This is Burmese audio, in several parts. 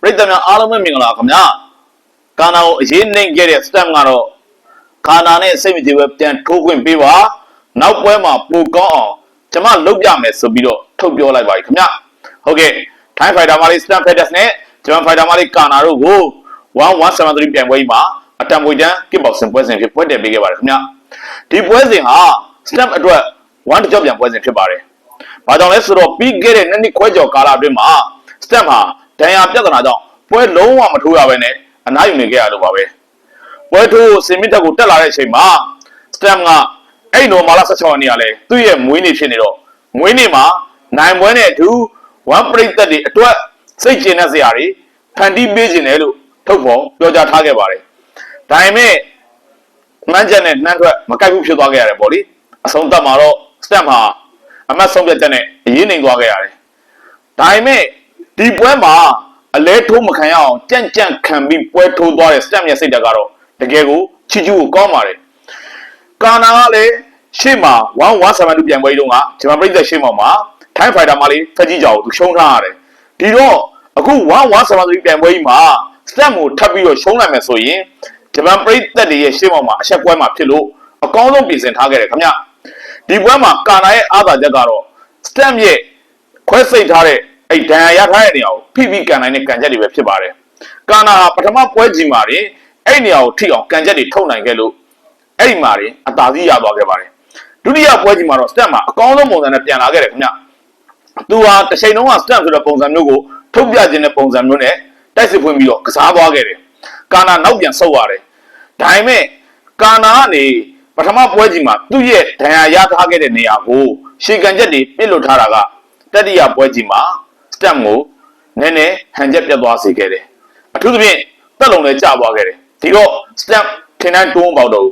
ပရိသတ်များအားလုံးပဲမင်္ဂလာခင်ဗျာကာနာကိုအရေးနှိမ့်ခဲ့တဲ့ stem ကတော့ကာနာနဲ့စိတ်မကြည်ပဲပြန်ထိုးခွင့်ပေးပါနောက်ပွဲမှာပိုကောင်းအောင်ကျွန်မလုပ်ပြမယ်ဆိုပြီးတော့ထုတ်ပြောလိုက်ပါပြီခင်ဗျာဟုတ်ကဲ့ Time Fighter မာလေး stem fighters နဲ့ကျွန်မ fighter မာလေးကာနာတို့ကို1173ပြန်ပွဲကြီးမှာအတံပွေတန်းကစ်ဘောက်ဆင်ပွဲစဉ်ဖြစ်ပွဲတည်ပေးခဲ့ပါတယ်ခင်ဗျာဒီပွဲစဉ်ဟာ stem အတွက်1တစ်ကြော့ပြန်ပွဲစဉ်ဖြစ်ပါတယ်ဘာကြောင့်လဲဆိုတော့ပြီးခဲ့တဲ့နှစ်နှစ်ခွဲကျော်ကာလအတွင်းမှာ stem ဟာ ဒဏ်ရာပြဿနာကြောင့်ပွဲလုံးဝမထိုးရဘဲနဲ့အနားယူနေခဲ့ရလို့ပါပဲပွဲထိုးစင်မီတက်ကိုတက်လာတဲ့အချိန်မှာ stem ကအဲ့နော်မာလာ16ရက်နေ့ကလည်းသူ့ရဲ့မွေးနေ့ဖြစ်နေတော့မွေးနေ့မှာနိုင်ပွဲနဲ့အတူ1ပရိသတ်တွေအတွက်စိတ်ကျဉ်တဲ့စရာတွေဖန်တီးပေးခြင်းတယ်လို့ထုတ်ဖော်ပြောကြားထားခဲ့ပါတယ်ဒါပေမဲ့မှန်းချက်နဲ့နှမ်းထွက်မကိုက်ဘူးဖြစ်သွားခဲ့ရတယ်ပေါ့လေအဆုံးသတ်မှာတော့ stem ဟာအမတ်ဆုံးဖြတ်ချက်နဲ့အရေးနိုင်သွားခဲ့ရတယ်ဒါပေမဲ့ ဒီပွဲမှာအလဲထိုးမခံရအောင်ကြန့်ကြန့်ခံပြီးပွဲထိုးသွားတဲ့ stem ရဲ့စိတ်ဓာတ်ကတော့တကယ်ကိုချီချူကိုကောင်းပါတယ်ကာနာကလည်းရှေ့မှာ1172ပြန်ပွဲတုန်းကဂျပန်ပြည်သက်ရှေ့မှာမှာ Time Fighter မှာလေးဖက်ကြီးကြောင်သူရှုံးထားရတယ်ဒီတော့အခု1173ပြန်ပွဲကြီးမှာ stem ကိုထပ်ပြီးတော့ရှုံးနိုင်မယ်ဆိုရင်ဂျပန်ပြည်သက်တွေရဲ့ရှေ့မှာမှာအဆက်ပွဲမှာဖြစ်လို့အကောင်းဆုံးပြင်ဆင်ထားခဲ့တယ်ခင်ဗျဒီပွဲမှာကာနာရဲ့အားသာချက်ကတော့ stem ရဲ့ခွဲစိတ်ထားတဲ့ အဲ့ဒဏ်ရာရထားတဲ့နေရာကိုဖိဖိကန်နိုင်တဲ့ကန်ချက်တွေပဲဖြစ်ပါတယ်ကာနာဟာပထမပွဲကြီးမှာနေအဲ့နေရာကိုထိအောင်ကန်ချက်တွေထုတ်နိုင်ခဲ့လို့အဲ့ဒီမှာနေအသာစီးရသွားခဲ့ပါတယ်ဒုတိယပွဲကြီးမှာတော့ stem မှာအကောင်းဆုံးပုံစံနဲ့ပြန်လာခဲ့တယ်ခင်ဗျသူဟာတစ်ချိန်လုံးက stem ဆိုတဲ့ပုံစံမျိုးကိုထုတ်ပြခြင်းတဲ့ပုံစံမျိုးနဲ့တိုက်စစ်ဖွင့်ပြီးတော့ကစားသွားခဲ့တယ်ကာနာနောက်ပြန်ဆုတ်ရတယ်ဒါပေမဲ့ကာနာကနေပထမပွဲကြီးမှာသူ့ရဲ့ဒဏ်ရာရထားခဲ့တဲ့နေရာကိုရှေကန်ချက်တွေပြစ်လွတ်ထားတာကတတိယပွဲကြီးမှာ stem ကိုနည်းနည်းဟန်ချက်ပြတ်သွားစေခဲ့တယ်အထူးသဖြင့်တက်လုံးလည်းကျသွားခဲ့တယ်ဒီတော့ stem ထင်တန်းတွန်းပေါက်တော့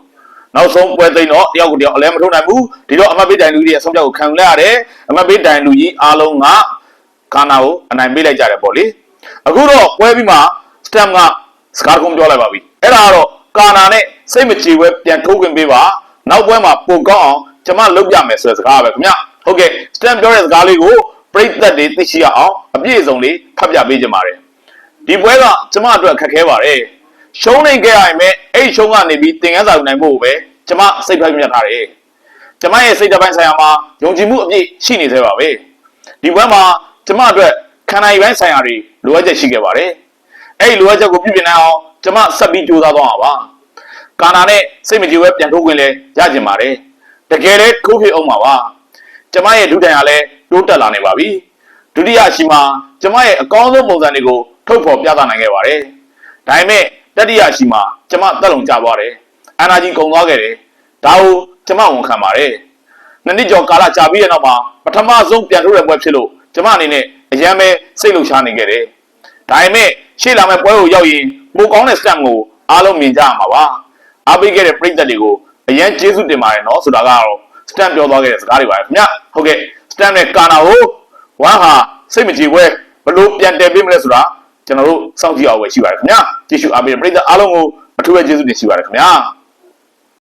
နောက်ဆုံးပွဲသိမ်းတော့တယောက်ကိုတယောက်အလဲမထုံနိုင်ဘူးဒီတော့အမတ်ပေးတိုင်လူကြီးရဲ့အဆုံးဖြတ်ကိုခံယူလိုက်ရတယ်အမတ်ပေးတိုင်လူကြီးအားလုံးကကာနာကိုအနိုင်ပေးလိုက်ကြတယ်ပေါ့လေအခုတော့ပွဲပြီးမှ stem ကစကားကုန်းပြောလိုက်ပါပြီအဲ့ဒါကတော့ကာနာနဲ့စိတ်မကြည်ဝဲပြန်ထိုးခွင့်ပေးပါနောက်ပွဲမှာပိုကောင်းအောင်ကျွန်မလုပ်ပြမယ်ဆိုတဲ့စကားပဲခင်ဗျဟုတ်ကဲ့ stem ပြောတဲ့စကားလေးကို ပရိသတ်တွေသိရှိရအောင်အပြည့်အစုံလေးဖတ်ပြပေးကြပါမယ်ဒီပွဲကကျွန်မအတွက်ခက်ခဲပါတယ်ရှုံးနေခဲ့ရရင်ပဲအဲ့ရှုံးကနေပြီးသင်ခန်းစာယူနိုင်ဖို့ပဲကျွန်မစိတ်ဖိုက်မြတ်ထားတယ်ကျွန်မရဲ့စိတ်တစ်ပိုင်းဆိုင်ရာမှာယုံကြည်မှုအပြည့်ရှိနေသေးပါပဲဒီပွဲမှာကျွန်မအတွက်ခန္ဓာရည်ပိုင်းဆိုင်ရာတွေလိုအပ်ချက်ရှိခဲ့ပါတယ်အဲ့ဒီလိုအပ်ချက်ကိုပြည့်ပြည့်နိုင်အောင်ကျွန်မဆက်ပြီးကြိုးစားသွားမှာပါကာနာနဲ့စိတ်မကြည်ဝဲပြန်ထိုးခွင့်လဲရကျင်ပါတယ်တကယ်လဲထိုးဖြစ်အောင်ပါပါကျွန်မရဲ့ဒုတိုင်ကလည်း တိုးတက်လာနေပါပြီဒုတိယရှိမှာကျွန်မရဲ့အကောင်းဆုံးပုံစံတွေကိုထုတ်ဖော်ပြသနိုင်ခဲ့ပါတယ်ဒါပေမဲ့တတိယရှိမှာကျွန်မတက်လုံကြသွားတယ်အနာကြီးကုံသွားခဲ့တယ်ဒါကိုကျွန်မဝန်ခံပါတယ်နှစ်နှစ်ကျော်ကာလကြာပြီးတဲ့နောက်မှာပထမဆုံးပြန်ထိုးတဲ့ပွဲဖြစ်လို့ကျွန်မအနေနဲ့အရန်ပဲစိတ်လှုပ်ရှားနေခဲ့တယ်ဒါပေမဲ့ရှေ့လာမယ့်ပွဲကိုရောက်ရင်ပိုကောင်းတဲ့ stamp ကိုအားလုံးမြင်ကြရမှာပါအားပေးခဲ့တဲ့ပရိသတ်တွေကိုအရန်ကျေးဇူးတင်ပါတယ်နော်ဆိုတာကတော့ stamp ပြောသွားခဲ့တဲ့စကားတွေပါခင်ဗျဟုတ်ကဲ့ stamp နဲ့ကာနာကိုဝမ်းဟာစိတ်မကြည်ပွဲဘလို့ပြန်တယ်ပေးမလဲဆိုတာကျွန်တော်တို့စောင့်ကြည့်အောင်ပဲရှိပါတယ်ခင်ဗျကြည့်ရှုအားပေးတဲ့ပရိသတ်အားလုံးကိုအထူးပဲကျေးဇူးတင်ရှိပါတယ်ခင်ဗျ